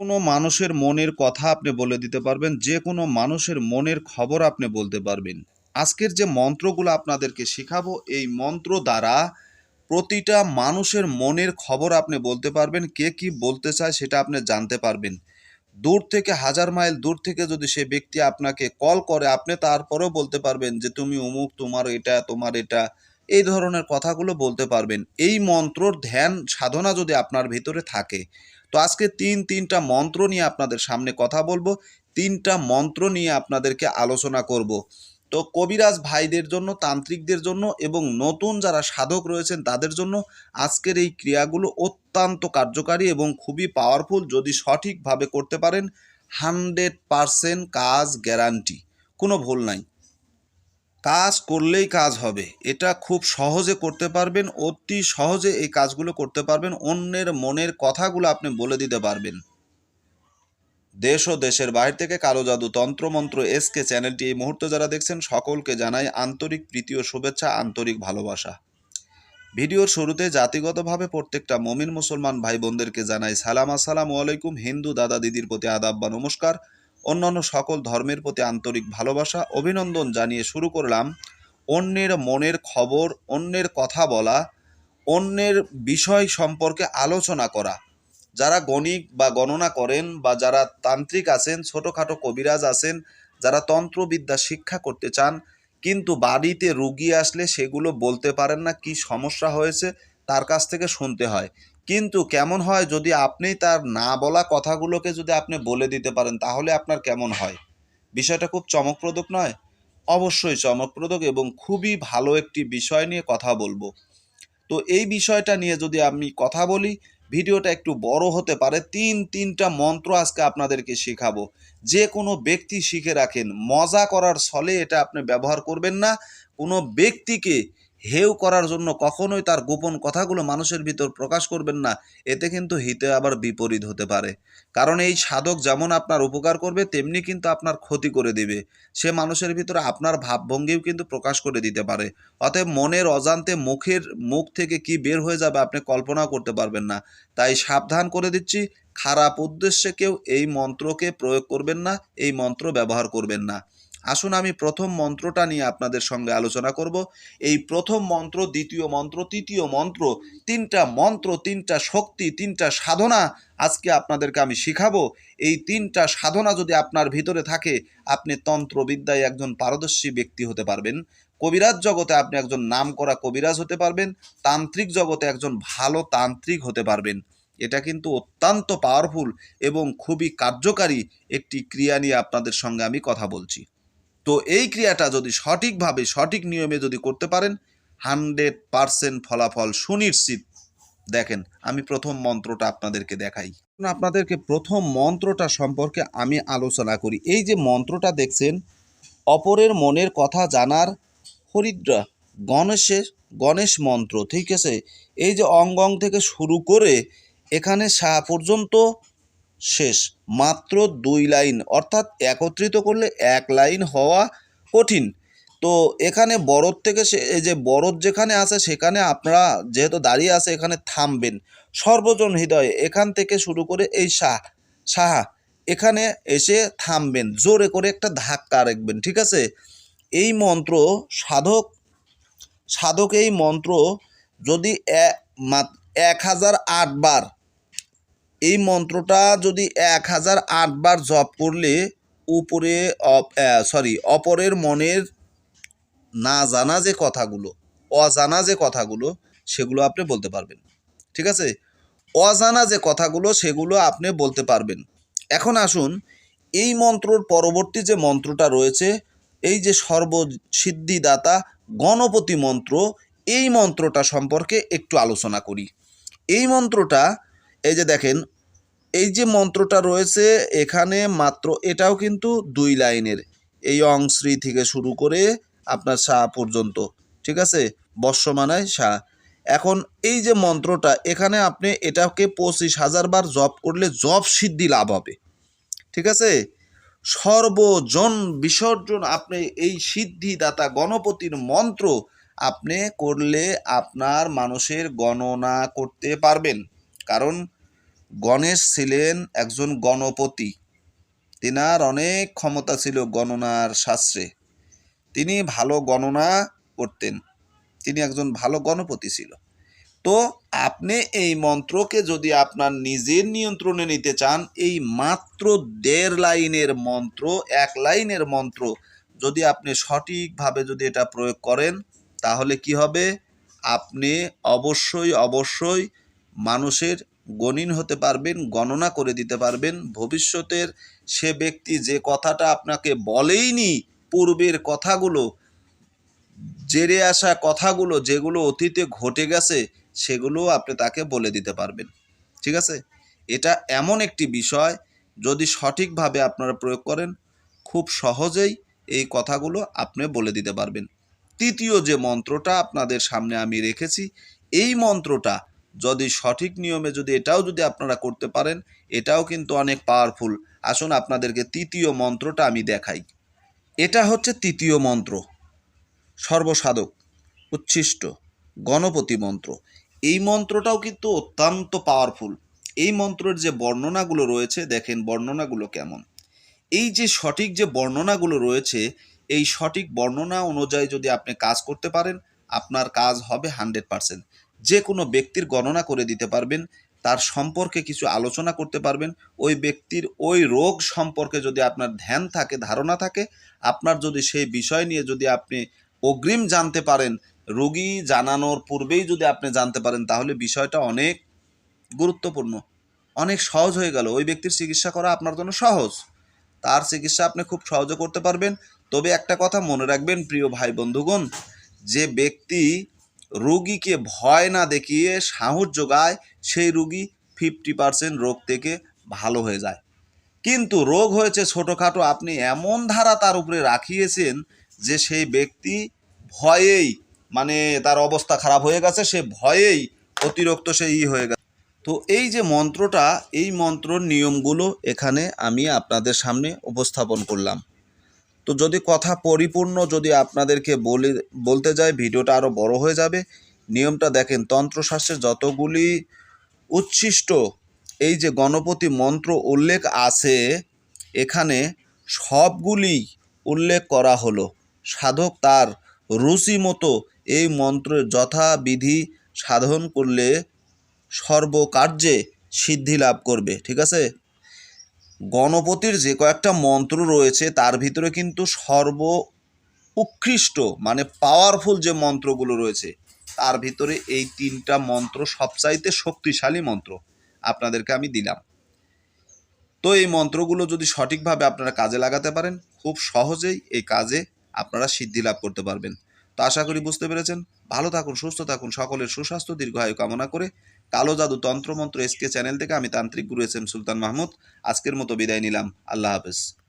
কোনো মানুষের মনের কথা আপনি বলে দিতে পারবেন যে কোনো মানুষের মনের খবর আপনি বলতে পারবেন। আজকের যে মন্ত্রগুলো আপনাদেরকে শেখাবো, এই মন্ত্র দ্বারা প্রতিটা মানুষের মনের খবর আপনি বলতে পারবেন, কে কি বলতে চায় সেটা আপনি জানতে পারবেন। দূর থেকে, হাজার মাইল দূর থেকে যদি সে ব্যক্তি আপনাকে কল করে, আপনি তারপরেও বলতে পারবেন যে, তুমি অমুক, তোমার এটা তোমার এটা। এই ধরনের কথাগুলো বলতে পারবেন। এই মন্ত্রর ধ্যান সাধনা যদি আপনার ভিতরে থাকে তো আজকে তিন, তিনটা মন্ত্র নিয়ে আপনাদের সামনে কথা বলব। তিনটা মন্ত্র নিয়ে আপনাদেরকে আলোচনা করব। তো কবিরাজ ভাইদের জন্য, তান্ত্রিকদের জন্য এবং নতুন যারা সাধক রয়েছেন তাদের জন্য আজকের এই ক্রিয়াগুলো অত্যন্ত কার্যকারী এবং খুবই পাওয়ারফুল যদি সঠিকভাবে করতে পারেন, হান্ড্রেড পারসেন্ট কাজ গ্যারান্টি কোনো ভুল নাই। কাজ করলেই কাজ হবে। এটা খুব সহজে করতে পারবেন, অতি সহজে এই কাজগুলো করতে পারবেন। অন্যের মনের কথাগুলো আপনি বলে দিতে পারবেন। দেশ ও দেশের বাইরে থেকে কালো জাদু তন্ত্রমন্ত্র এসকে চ্যানেলটি এই মুহূর্তে যারা দেখছেন, সকলকে জানাই আন্তরিক প্রীতি ও শুভেচ্ছা, আন্তরিক ভালোবাসা। ভিডিওর শুরুতে জাতিগতভাবে প্রত্যেকটা মমিন মুসলমান ভাই বোনদেরকে জানাই সালাম। আসসালামু আলাইকুম, হিন্দু দাদা দিদির প্রতি আদাব বা নমস্কার। অন্যান্য সকল ধর্মের প্রতি আন্তরিক ভালোবাসা, অভিনন্দন জানিয়ে শুরু করলাম অন্যের মনের খবর, অন্যের কথা বলা, অন্যের বিষয় সম্পর্কে আলোচনা করা। যারা গণিক বা গণনা করেন বা যারা তান্ত্রিক আছেন, ছোটোখাটো কবিরাজ আছেন, যারা তন্ত্রবিদ্যা শিক্ষা করতে চান, কিন্তু বাড়িতে রুগী আসলে সেগুলো বলতে পারেন না, কি সমস্যা হয়েছে, তার কাছ থেকে শুনতে হয়। কিন্তু কেমন হয় যদি আপনি তার না বলা কথাগুলোকে যদি আপনি বলে দিতে পারেন, তাহলে আপনার কেমন হয়? বিষয়টা খুব চমকপ্রদক নয়? অবশ্যই চমকপ্রদক এবং খুবই ভালো একটি বিষয় নিয়ে কথা বলব। তো এই বিষয়টা নিয়ে যদি আমি কথা বলি, ভিডিওটা একটু বড় হতে পারে। তিন, তিনটা মন্ত্র আজকে আপনাদেরকে শেখাবো। যে কোনো ব্যক্তি শিখে রাখেন। মজা করার ছলে এটা আপনি ব্যবহার করবেন না। কোনো ব্যক্তিকে হেউ করার জন্য কখনোই তার গোপন কথাগুলো মানুষের ভিতর প্রকাশ করবেন না, এতে কিন্তু হিতে আবার বিপরীত হতে পারে। কারণ এই সাধক যেমন আপনার উপকার করবে, তেমনি কিন্তু আপনার ক্ষতি করে দিবে। সে মানুষের ভিতরে আপনার ভাবভঙ্গিও কিন্তু প্রকাশ করে দিতে পারে। অতএব মনের অজান্তে মুখের মুখ থেকে কি বের হয়ে যাবে আপনি কল্পনাও করতে পারবেন না। তাই সাবধান করে দিচ্ছি, খারাপ উদ্দেশ্যে কেউ এই মন্ত্রকে প্রয়োগ করবেন না, এই মন্ত্র ব্যবহার করবেন না। আসুন আমি প্রথম মন্ত্রটা নিয়ে আপনাদের সঙ্গে আলোচনা করব। এই প্রথম মন্ত্র, দ্বিতীয় মন্ত্র, তৃতীয় মন্ত্র, তিনটা মন্ত্র, তিনটা শক্তি, তিনটা সাধনা আজকে আপনাদেরকে আমি শিখাবো। এই তিনটা সাধনা যদি আপনার ভিতরে থাকে, আপনি তন্ত্রবিদ্যায় একজন পারদর্শী ব্যক্তি হতে পারবেন। কবিরাজ জগতে আপনি একজন নামকরা কবিরাজ হতে পারবেন। তান্ত্রিক জগতে একজন ভালো তান্ত্রিক হতে পারবেন। এটা কিন্তু অত্যন্ত পাওয়ারফুল এবং খুবই কার্যকারী একটি ক্রিয়া নিয়ে আপনাদের সঙ্গে আমি কথা বলছি। তো এই ক্রিয়াটা যদি সঠিকভাবে, সঠিক নিয়মে যদি করতে পারেন, হান্ড্রেড পারসেন্ট ফলাফল সুনিশ্চিত। দেখেন, আমি প্রথম মন্ত্রটা আপনাদেরকে দেখাই। আপনাদেরকে প্রথম মন্ত্রটা সম্পর্কে আমি আলোচনা করি। এই যে মন্ত্রটা দেখছেন, অপরের মনের কথা জানার হরিদ্রা, গণেশের, গণেশ মন্ত্র, ঠিক আছে? এই যে অঙ্গং থেকে শুরু করে এখানে সা পর্যন্ত শেষ। মাত্র দুই লাইন, অর্থাৎ একত্রিত করলে এক লাইন হওয়া কঠিন। তো এখানে বরদ থেকে সে এই যে বরদ যেখানে আছে, সেখানে আপনারা যেহেতু দাঁড়িয়ে আছে, এখানে থামবেন। সর্বজন হৃদয়ে এখান থেকে শুরু করে এই শাহ সাহা এখানে এসে থামবেন। জোরে করে একটা ধাক্কা রাখবেন, ঠিক আছে? এই মন্ত্র সাধক সাধক এই মন্ত্র যদি এক হাজার আটবার এই মন্ত্রটা যদি এক হাজার আটবার জপ করলে উপরে সরি অপরের মনের না জানা যে কথাগুলো, অজানা যে কথাগুলো, সেগুলো আপনি বলতে পারবেন। ঠিক আছে? অজানা যে কথাগুলো, সেগুলো আপনি বলতে পারবেন। এখন আসুন, এই মন্ত্রর পরবর্তী যে মন্ত্রটা রয়েছে, এই যে সর্বসিদ্ধিদাতা গণপতি মন্ত্র, এই মন্ত্রটা সম্পর্কে একটু আলোচনা করি। এই মন্ত্রটা এই যে দেখেন, এই যে মন্ত্রটা রয়েছে এখানে মাত্র এটাও কিন্তু দুই লাইনের। এই অংশ্রী থেকে শুরু করে আপনার শাহ পর্যন্ত, ঠিক আছে? বর্ষমানায় শাহ এখন এই যে মন্ত্রটা, এখানে আপনি এটাকে পঁচিশ হাজার বার জপ করলে জপ সিদ্ধি লাভ হবে, ঠিক আছে? সর্বজন বিসর্জন আপনি এই সিদ্ধিদাতা গণপতির মন্ত্র আপনি করলে আপনার মানুষের গণনা করতে পারবেন। কারণ গণেশ ছিলেন একজন গণপতি। তিনার অনেক ক্ষমতা ছিল গণনার শাস্ত্রে। তিনি ভালো গণনা করতেন। তিনি একজন ভালো গণপতি ছিল। তো আপনি এই মন্ত্রকে যদি আপনার নিজের নিয়ন্ত্রণে নিতে চান, এই মাত্র দেড় লাইনের মন্ত্র, এক লাইনের মন্ত্র যদি আপনি সঠিকভাবে যদি এটা প্রয়োগ করেন, তাহলে কি হবে? আপনি অবশ্যই অবশ্যই মানুষের গণিন হতে পারবেন, গণনা করে দিতে পারবেন। ভবিষ্যতের সে ব্যক্তি যে কথাটা আপনাকে বলেইনি, পূর্বের কথাগুলো, জেরে আসা কথাগুলো যেগুলো অতীতে ঘটে গেছে সেগুলো আপনি তাকে বলে দিতে পারবেন। ঠিক আছে? এটা এমন একটি বিষয়, যদি সঠিকভাবে আপনারা প্রয়োগ করেন, খুব সহজেই এই কথাগুলো আপনি বলে দিতে পারবেন। তৃতীয় যে মন্ত্রটা আপনাদের সামনে আমি রেখেছি, এই মন্ত্রটা যদি সঠিক নিয়মে যদি এটাও যদি আপনারা করতে পারেন, এটাও কিন্তু অনেক পাওয়ারফুল আসুন আপনাদেরকে তৃতীয় মন্ত্রটা আমি দেখাই। এটা হচ্ছে তৃতীয় মন্ত্র। সর্বসাধক, উচ্ছিষ্ট, গণপতি মন্ত্র। এই মন্ত্রটাও কিন্তু অত্যন্ত পাওয়ারফুল এই মন্ত্রের যে বর্ণনাগুলো রয়েছে, দেখেন বর্ণনাগুলো কেমন। এই যে সঠিক যে বর্ণনাগুলো রয়েছে, এই সঠিক বর্ণনা অনুযায়ী যদি আপনি কাজ করতে পারেন, আপনার কাজ হবে হান্ড্রেড পারসেন্ট। যে কোনো ব্যক্তির গণনা করে দিতে পারবেন, তার সম্পর্কে কিছু আলোচনা করতে পারবেন। ওই ব্যক্তির ওই রোগ সম্পর্কে যদি আপনার ধ্যান থাকে, ধারণা থাকে, আপনার যদি সেই বিষয় নিয়ে যদি আপনি অগ্রিম জানতে পারেন, রোগী জানানোর পূর্বেই যদি আপনি জানতে পারেন, তাহলে বিষয়টা অনেক গুরুত্বপূর্ণ, অনেক সহজ হয়ে গেল। ওই ব্যক্তির চিকিৎসা করা আপনার জন্য সহজ। তার চিকিৎসা আপনি খুব সহজে করতে পারবেন। তবে একটা কথা মনে রাখবেন, প্রিয় ভাই বন্ধুগণ যে ব্যক্তি রোগীকে ভয় না দেখিয়ে সাহস যোগায় সেই রুগী ফিফটি পার্সেন্ট রোগ থেকে ভালো হয়ে যায়। কিন্তু রোগ হয়েছে ছোটোখাটো আপনি এমন ধারা তার উপরে রাখিয়েছেন যে সেই ব্যক্তি ভয়েই মানে তার অবস্থা খারাপ হয়ে গেছে, সে ভয়েই অতিরিক্ত সে ই হয়ে গেছে। তো এই যে মন্ত্রটা, এই মন্ত্রর নিয়মগুলো এখানে আমি আপনাদের সামনে উপস্থাপন করলাম। তো যদি কথা পরিপূর্ণ যদি আপনাদেরকে বলে, বলতে যাই ভিডিওটা আরও বড় হয়ে যাবে। নিয়মটা দেখেন তন্ত্রশাস্ত্রের যতগুলি উচ্ছিষ্ট এই যে গণপতি মন্ত্র উল্লেখ আছে, এখানে সবগুলি উল্লেখ করা হলো। সাধক তার রুচি মতো এই মন্ত্রের যথাবিধি সাধন করলে সর্বকার্যে সিদ্ধি লাভ করবে, ঠিক আছে? গণপতির যে কয়েকটা মন্ত্র রয়েছে, তার ভিতরে কিন্তু সর্ব উৎকৃষ্ট মানে পাওয়ারফুল যে মন্ত্রগুলো রয়েছে, তার ভিতরে এই তিনটা মন্ত্র সবচাইতে শক্তিশালী মন্ত্র আপনাদেরকে আমি দিলাম। তো এই মন্ত্রগুলো যদি সঠিকভাবে আপনারা কাজে লাগাতে পারেন, খুব সহজেই এই কাজে আপনারা সিদ্ধি লাভ করতে পারবেন। তো আশা করি বুঝতে পেরেছেন। ভালো থাকুন, সুস্থ থাকুন, সকলের সুস্বাস্থ্য, দীর্ঘায়ু কামনা করে কালো জাদু তন্ত্রমন্ত্র এসকে চ্যানেল থেকে আমি তান্ত্রিক গুরু এস এম সুলতান মাহমুদ। আজকের মতো বিদায় নিলাম। আল্লাহ হাফেজ।